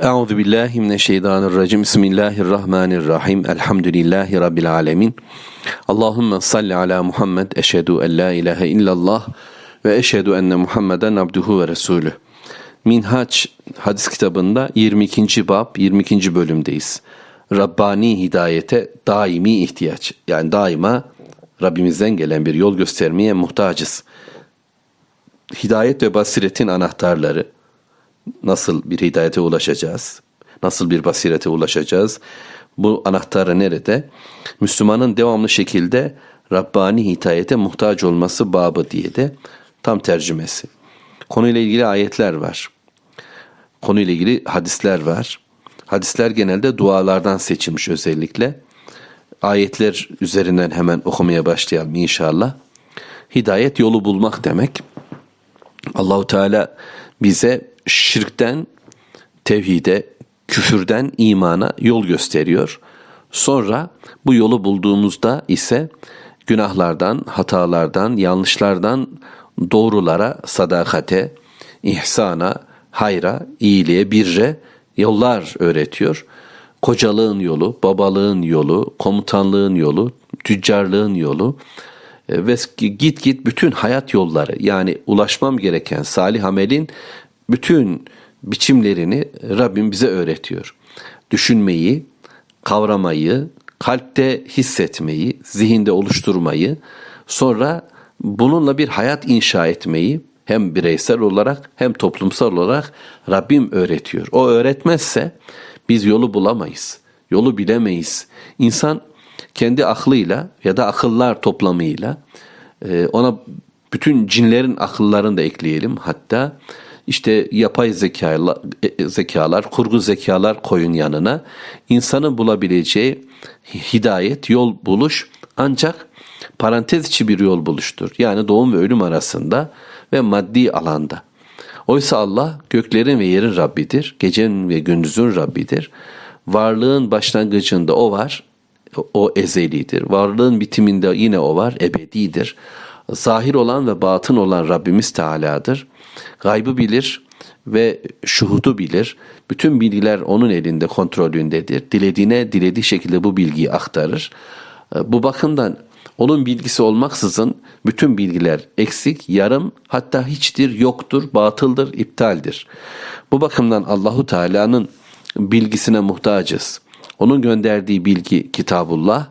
Euzu billahi mineşşeytanirracim. Bismillahirrahmanirrahim. Elhamdülillahi rabbil alamin. Allahumme salli ala Muhammed. Eşhedü en la ilahe illallah ve eşhedü enne Muhammeden abduhu ve resulü. Minhaç hadis kitabında 22. bab 22. bölümdeyiz. Rabbani hidayete daimi ihtiyaç. Yani daima Rabbimizden gelen bir yol göstermeye muhtacız. Hidayet ve basiretin anahtarları nasıl bir hidayete ulaşacağız? Nasıl bir basirete ulaşacağız? Bu anahtarı nerede? Müslümanın devamlı şekilde Rabbani hidayete muhtaç olması babı diye de tam tercümesi. Konuyla ilgili ayetler var. Konuyla ilgili hadisler var. Hadisler genelde dualardan seçilmiş özellikle. Ayetler üzerinden hemen okumaya başlayalım inşallah. Hidayet yolu bulmak demek. Allahu Teala bize şirkten tevhide, küfürden imana yol gösteriyor. Sonra bu yolu bulduğumuzda ise günahlardan, hatalardan, yanlışlardan doğrulara, sadakate, ihsana, hayra, iyiliğe, birre yollar öğretiyor. Kocalığın yolu, babalığın yolu, komutanlığın yolu, tüccarlığın yolu e, ve git git bütün hayat yolları yani ulaşmam gereken salih amelin bütün biçimlerini Rabbim bize öğretiyor. Düşünmeyi, kavramayı, kalpte hissetmeyi, zihinde oluşturmayı, sonra bununla bir hayat inşa etmeyi hem bireysel olarak hem toplumsal olarak Rabbim öğretiyor. O öğretmezse biz yolu bulamayız. Yolu bilemeyiz. İnsan kendi aklıyla ya da akıllar toplamıyla e, ona bütün cinlerin akıllarını da ekleyelim hatta işte yapay zekalar, e, zekalar, kurgu zekalar koyun yanına insanın bulabileceği hidayet, yol buluş ancak parantez içi bir yol buluştur. Yani doğum ve ölüm arasında ve maddi alanda. Oysa Allah göklerin ve yerin Rabbidir, gecenin ve gündüzün Rabbidir. Varlığın başlangıcında o var, o ezelidir. Varlığın bitiminde yine o var, ebedidir. Zahir olan ve batın olan Rabbimiz Teala'dır. Gaybı bilir ve şuhudu bilir. Bütün bilgiler onun elinde, kontrolündedir. Dilediğine dilediği şekilde bu bilgiyi aktarır. Bu bakımdan onun bilgisi olmaksızın bütün bilgiler eksik, yarım, hatta hiçtir, yoktur, batıldır, iptaldir. Bu bakımdan Allahu Teala'nın bilgisine muhtacız. Onun gönderdiği bilgi Kitabullah,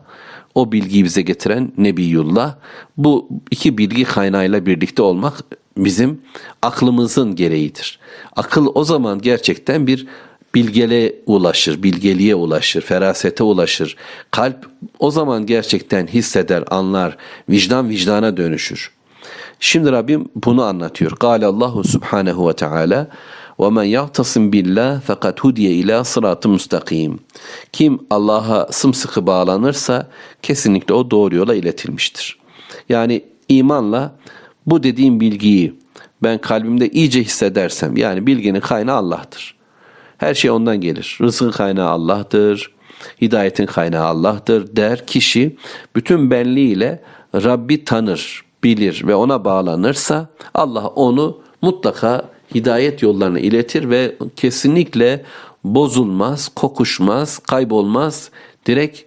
o bilgiyi bize getiren Nebiyullah. Bu iki bilgi kaynağıyla birlikte olmak bizim aklımızın gereğidir. Akıl o zaman gerçekten bir bilgele ulaşır, bilgeliğe ulaşır, ferasete ulaşır. Kalp o zaman gerçekten hisseder, anlar, vicdan vicdana dönüşür. Şimdi Rabbim bunu anlatıyor. Gale Allahu Subhanahu ve Teala ve men yahtasım billah fakat hudiye ila sıratı. Kim Allah'a sımsıkı bağlanırsa kesinlikle o doğru yola iletilmiştir. Yani imanla bu dediğim bilgiyi ben kalbimde iyice hissedersem yani bilginin kaynağı Allah'tır. Her şey ondan gelir. Rızkın kaynağı Allah'tır. Hidayetin kaynağı Allah'tır der kişi bütün benliğiyle Rabbi tanır, bilir ve ona bağlanırsa Allah onu mutlaka hidayet yollarına iletir ve kesinlikle bozulmaz, kokuşmaz, kaybolmaz. Direkt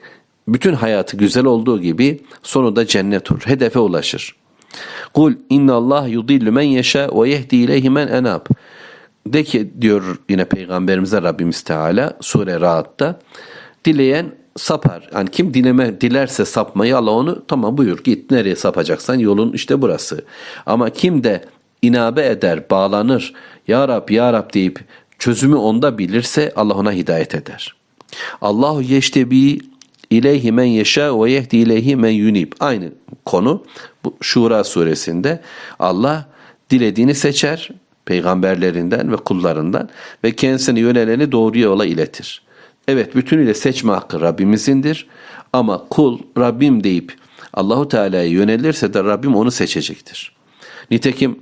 bütün hayatı güzel olduğu gibi sonunda cennet olur. Hedefe ulaşır. Kul inna Allah yudillu men yeşa ve yehdi ileyhi men enab. De ki diyor yine peygamberimize Rabbimiz Teala sure Rahat'ta dileyen sapar. Yani kim dileme dilerse sapmayı Allah onu tamam buyur git nereye sapacaksan yolun işte burası. Ama kim de inabe eder, bağlanır, Ya Rab, Ya Rab deyip çözümü onda bilirse Allah ona hidayet eder. Allahu yeştebi ileyhi men yeşâ ve yehdi ileyhi men yunib. Aynı konu bu Şura suresinde Allah dilediğini seçer peygamberlerinden ve kullarından ve kendisine yöneleni doğru yola iletir. Evet bütünüyle seçme hakkı Rabbimizindir ama kul Rabbim deyip Allahu Teala'ya yönelirse de Rabbim onu seçecektir. Nitekim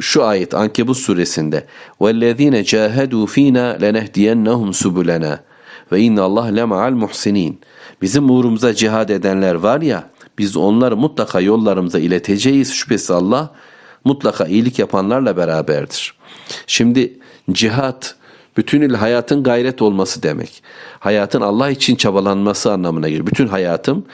şu ayet Ankebut suresinde وَالَّذ۪ينَ جَاهَدُوا ف۪ينَا لَنَهْدِيَنَّهُمْ سُبُلَنَا ve inna Allah lema'al muhsinin. Bizim uğrumuza cihad edenler var ya, biz onları mutlaka yollarımıza ileteceğiz. Şüphesiz Allah mutlaka iyilik yapanlarla beraberdir. Şimdi cihat Bütünüyle hayatın gayret olması demek. Hayatın Allah için çabalanması anlamına gelir. Bütün hayatım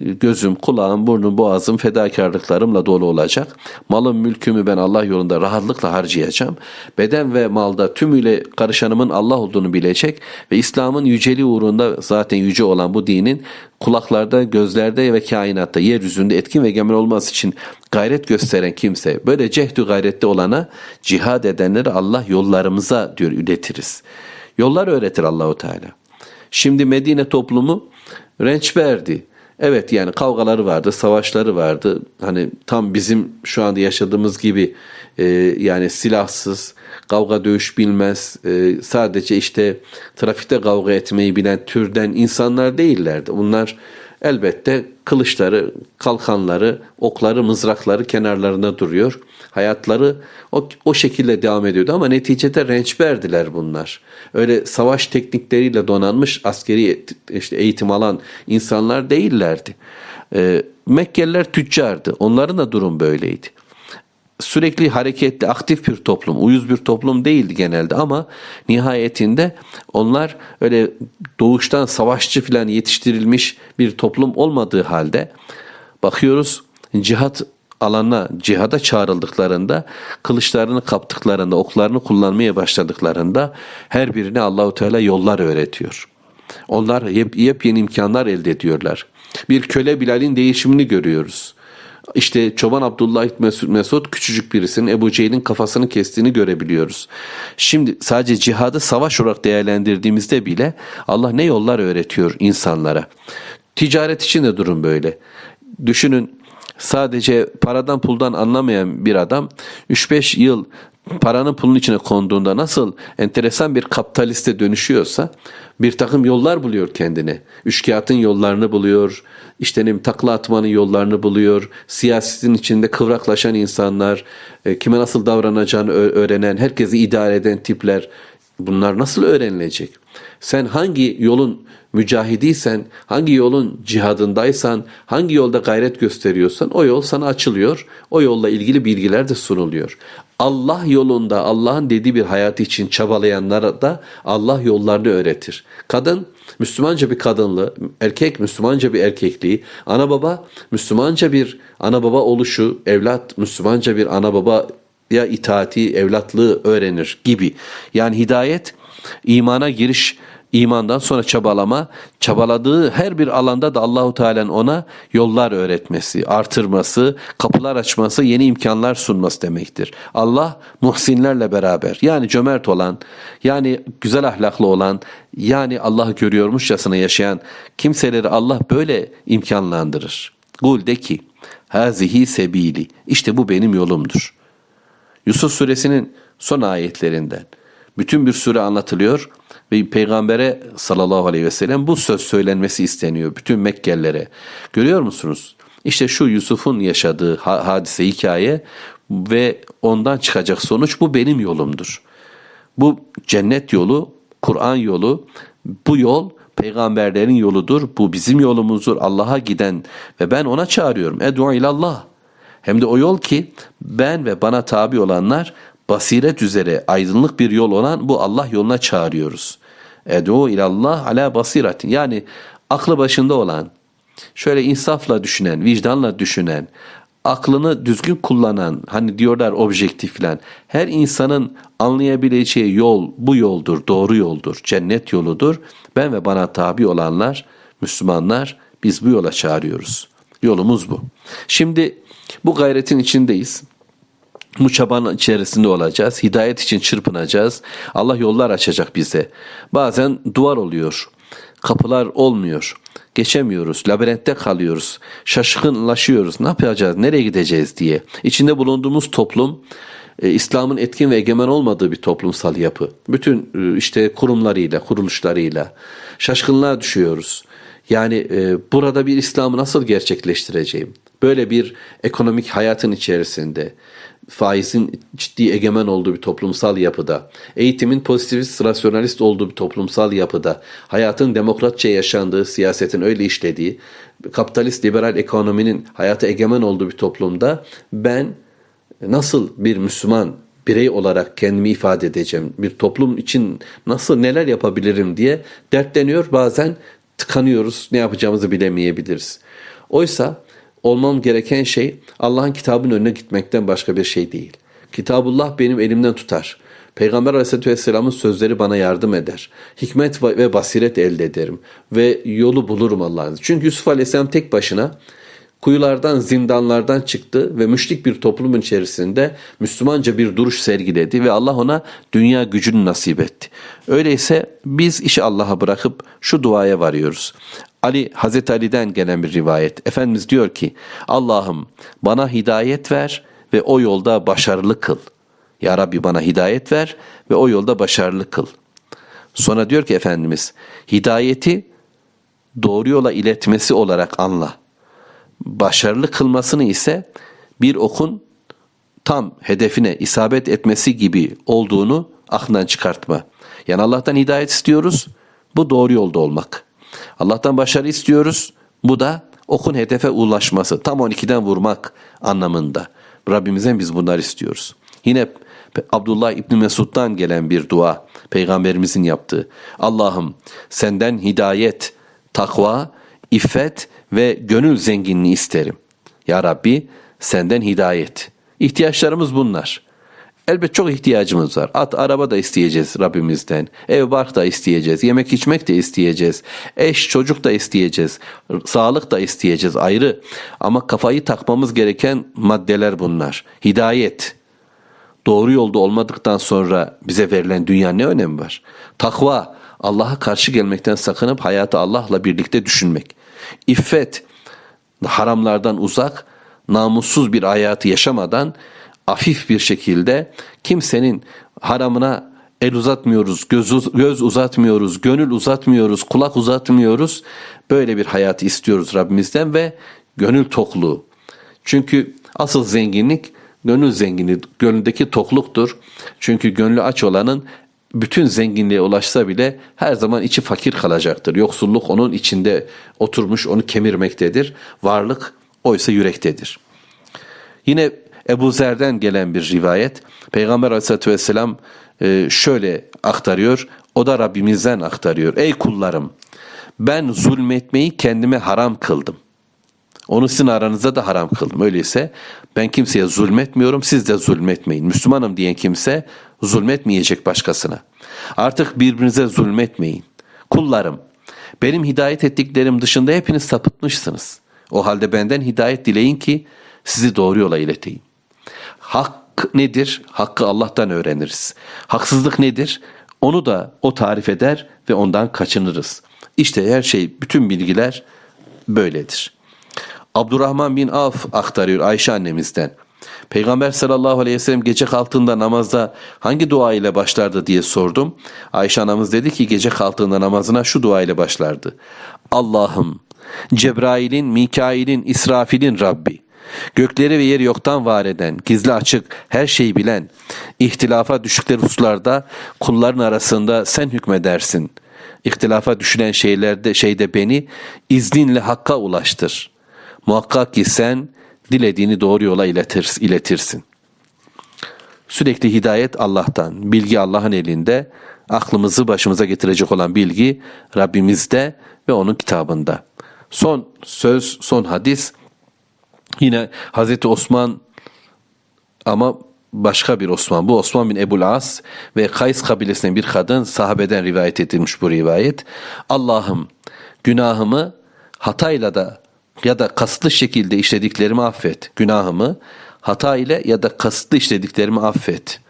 gözüm, kulağım, burnum, boğazım fedakarlıklarımla dolu olacak. Malım, mülkümü ben Allah yolunda rahatlıkla harcayacağım. Beden ve malda tümüyle karışanımın Allah olduğunu bilecek ve İslam'ın yüceliği uğrunda zaten yüce olan bu dinin kulaklarda, gözlerde ve kainatta, yeryüzünde etkin ve egemen olması için gayret gösteren kimse, böyle cehdü gayrette olana cihad edenleri Allah yollarımıza diyor üretiriz. Yollar öğretir Allahu Teala. Şimdi Medine toplumu rençberdi. Evet yani kavgaları vardı, savaşları vardı. Hani tam bizim şu anda yaşadığımız gibi e, yani silahsız, kavga dövüş bilmez, e, sadece işte trafikte kavga etmeyi bilen türden insanlar değillerdi. Bunlar elbette kılıçları, kalkanları, okları, mızrakları kenarlarında duruyor. Hayatları o, o şekilde devam ediyordu ama neticede rençberdiler bunlar. Öyle savaş teknikleriyle donanmış askeri işte eğitim alan insanlar değillerdi. Ee, Mekkeliler tüccardı. Onların da durum böyleydi sürekli hareketli, aktif bir toplum, uyuz bir toplum değildi genelde ama nihayetinde onlar öyle doğuştan savaşçı falan yetiştirilmiş bir toplum olmadığı halde bakıyoruz cihat alanına, cihada çağrıldıklarında, kılıçlarını kaptıklarında, oklarını kullanmaya başladıklarında her birine Allahu Teala yollar öğretiyor. Onlar yep, yepyeni imkanlar elde ediyorlar. Bir köle Bilal'in değişimini görüyoruz. İşte Çoban Abdullah Mesud, Mesud küçücük birisinin Ebu Cehil'in kafasını kestiğini görebiliyoruz. Şimdi sadece cihadı savaş olarak değerlendirdiğimizde bile Allah ne yollar öğretiyor insanlara. Ticaret için de durum böyle. Düşünün sadece paradan puldan anlamayan bir adam 3-5 yıl paranın pulun içine konduğunda nasıl enteresan bir kapitaliste dönüşüyorsa bir takım yollar buluyor kendine. Üçkağıtın yollarını buluyor, işte takla atmanın yollarını buluyor, siyasetin içinde kıvraklaşan insanlar, e, kime nasıl davranacağını öğrenen, herkesi idare eden tipler bunlar nasıl öğrenilecek? Sen hangi yolun mücahidiysen, hangi yolun cihadındaysan, hangi yolda gayret gösteriyorsan o yol sana açılıyor. O yolla ilgili bilgiler de sunuluyor. Allah yolunda Allah'ın dediği bir hayat için çabalayanlara da Allah yollarını öğretir. Kadın Müslümanca bir kadınlığı, erkek Müslümanca bir erkekliği, ana baba Müslümanca bir ana baba oluşu, evlat Müslümanca bir ana baba ya itaati, evlatlığı öğrenir gibi. Yani hidayet imana giriş imandan sonra çabalama, çabaladığı her bir alanda da Allahu Teala'nın ona yollar öğretmesi, artırması, kapılar açması, yeni imkanlar sunması demektir. Allah muhsinlerle beraber yani cömert olan, yani güzel ahlaklı olan, yani Allah'ı görüyormuşçasına yaşayan kimseleri Allah böyle imkanlandırır. Kul de ki, hazihi sebili, işte bu benim yolumdur. Yusuf suresinin son ayetlerinden. Bütün bir sure anlatılıyor ve peygambere sallallahu aleyhi ve sellem bu söz söylenmesi isteniyor bütün Mekkelilere. Görüyor musunuz? İşte şu Yusuf'un yaşadığı hadise hikaye ve ondan çıkacak sonuç bu benim yolumdur. Bu cennet yolu, Kur'an yolu, bu yol peygamberlerin yoludur. Bu bizim yolumuzdur. Allah'a giden ve ben ona çağırıyorum. Edu ilallah. Hem de o yol ki ben ve bana tabi olanlar basiret üzere aydınlık bir yol olan bu Allah yoluna çağırıyoruz. Edu ilallah ala basiratin. Yani aklı başında olan, şöyle insafla düşünen, vicdanla düşünen, aklını düzgün kullanan, hani diyorlar objektif falan, her insanın anlayabileceği yol bu yoldur, doğru yoldur, cennet yoludur. Ben ve bana tabi olanlar, Müslümanlar biz bu yola çağırıyoruz. Yolumuz bu. Şimdi bu gayretin içindeyiz. Bu çabanın içerisinde olacağız. Hidayet için çırpınacağız. Allah yollar açacak bize. Bazen duvar oluyor. Kapılar olmuyor. Geçemiyoruz. Labirentte kalıyoruz. Şaşkınlaşıyoruz. Ne yapacağız? Nereye gideceğiz diye. İçinde bulunduğumuz toplum e, İslam'ın etkin ve egemen olmadığı bir toplumsal yapı. Bütün e, işte kurumlarıyla, kuruluşlarıyla şaşkınlığa düşüyoruz. Yani e, burada bir İslam'ı nasıl gerçekleştireceğim? Böyle bir ekonomik hayatın içerisinde faizin ciddi egemen olduğu bir toplumsal yapıda, eğitimin pozitivist, rasyonalist olduğu bir toplumsal yapıda, hayatın demokratça yaşandığı, siyasetin öyle işlediği, kapitalist liberal ekonominin hayata egemen olduğu bir toplumda ben nasıl bir Müslüman birey olarak kendimi ifade edeceğim? Bir toplum için nasıl neler yapabilirim diye dertleniyor. Bazen tıkanıyoruz. Ne yapacağımızı bilemeyebiliriz. Oysa olmam gereken şey Allah'ın kitabının önüne gitmekten başka bir şey değil. Kitabullah benim elimden tutar. Peygamber Aleyhisselatü Vesselam'ın sözleri bana yardım eder. Hikmet ve basiret elde ederim. Ve yolu bulurum Allah'ın. Çünkü Yusuf Aleyhisselam tek başına kuyulardan, zindanlardan çıktı ve müşrik bir toplumun içerisinde Müslümanca bir duruş sergiledi ve Allah ona dünya gücünü nasip etti. Öyleyse biz işi Allah'a bırakıp şu duaya varıyoruz. Ali Hazreti Ali'den gelen bir rivayet. Efendimiz diyor ki: Allah'ım bana hidayet ver ve o yolda başarılı kıl. Ya Rabbi bana hidayet ver ve o yolda başarılı kıl. Sonra diyor ki Efendimiz hidayeti doğru yola iletmesi olarak anla. Başarılı kılmasını ise bir okun tam hedefine isabet etmesi gibi olduğunu aklından çıkartma. Yani Allah'tan hidayet istiyoruz. Bu doğru yolda olmak. Allah'tan başarı istiyoruz. Bu da okun hedefe ulaşması. Tam 12'den vurmak anlamında. Rabbimizden biz bunlar istiyoruz. Yine Abdullah İbni Mesud'dan gelen bir dua. Peygamberimizin yaptığı. Allah'ım senden hidayet, takva, iffet ve gönül zenginliği isterim. Ya Rabbi senden hidayet. İhtiyaçlarımız bunlar. Elbet çok ihtiyacımız var. At, araba da isteyeceğiz Rabbimizden. Ev, bark da isteyeceğiz. Yemek, içmek de isteyeceğiz. Eş, çocuk da isteyeceğiz. Sağlık da isteyeceğiz ayrı. Ama kafayı takmamız gereken maddeler bunlar. Hidayet. Doğru yolda olmadıktan sonra bize verilen dünya ne önemi var? Takva. Allah'a karşı gelmekten sakınıp hayatı Allah'la birlikte düşünmek. İffet. Haramlardan uzak, namussuz bir hayatı yaşamadan afif bir şekilde kimsenin haramına el uzatmıyoruz, göz, göz uzatmıyoruz, gönül uzatmıyoruz, kulak uzatmıyoruz. Böyle bir hayatı istiyoruz Rabbimizden ve gönül tokluğu. Çünkü asıl zenginlik gönül zenginliği, gönüldeki tokluktur. Çünkü gönlü aç olanın bütün zenginliğe ulaşsa bile her zaman içi fakir kalacaktır. Yoksulluk onun içinde oturmuş, onu kemirmektedir. Varlık oysa yürektedir. Yine Ebu Zer'den gelen bir rivayet. Peygamber aleyhissalatü vesselam e, şöyle aktarıyor. O da Rabbimizden aktarıyor. Ey kullarım ben zulmetmeyi kendime haram kıldım. Onu sizin aranızda da haram kıldım. Öyleyse ben kimseye zulmetmiyorum siz de zulmetmeyin. Müslümanım diyen kimse zulmetmeyecek başkasına. Artık birbirinize zulmetmeyin. Kullarım benim hidayet ettiklerim dışında hepiniz sapıtmışsınız. O halde benden hidayet dileyin ki sizi doğru yola ileteyim. Hak nedir? Hakkı Allah'tan öğreniriz. Haksızlık nedir? Onu da o tarif eder ve ondan kaçınırız. İşte her şey, bütün bilgiler böyledir. Abdurrahman bin Af aktarıyor Ayşe annemizden. Peygamber sallallahu aleyhi ve sellem gece kalktığında namazda hangi dua ile başlardı diye sordum. Ayşe anamız dedi ki gece kalktığında namazına şu dua ile başlardı. Allah'ım Cebrail'in, Mikail'in, İsrafil'in Rabbi. Gökleri ve yeri yoktan var eden, gizli açık, her şeyi bilen, ihtilafa düşükleri hususlarda kulların arasında sen hükmedersin. İhtilafa düşülen şeylerde şeyde beni izninle hakka ulaştır. Muhakkak ki sen dilediğini doğru yola iletir, iletirsin. Sürekli hidayet Allah'tan, bilgi Allah'ın elinde, aklımızı başımıza getirecek olan bilgi Rabbimizde ve onun kitabında. Son söz, son hadis Yine Hazreti Osman ama başka bir Osman. Bu Osman bin Ebul As ve Kays kabilesinden bir kadın sahabeden rivayet edilmiş bu rivayet. Allah'ım günahımı hatayla da ya da kasıtlı şekilde işlediklerimi affet. Günahımı hata ile ya da kasıtlı işlediklerimi affet.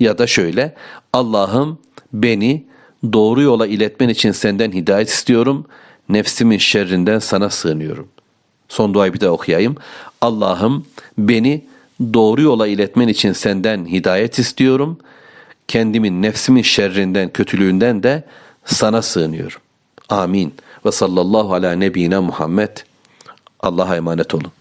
Ya da şöyle Allah'ım beni doğru yola iletmen için senden hidayet istiyorum. Nefsimin şerrinden sana sığınıyorum. Son duayı bir de okuyayım. Allah'ım beni doğru yola iletmen için senden hidayet istiyorum. Kendimin nefsimin şerrinden, kötülüğünden de sana sığınıyorum. Amin. Ve sallallahu ala nebine Muhammed. Allah'a emanet olun.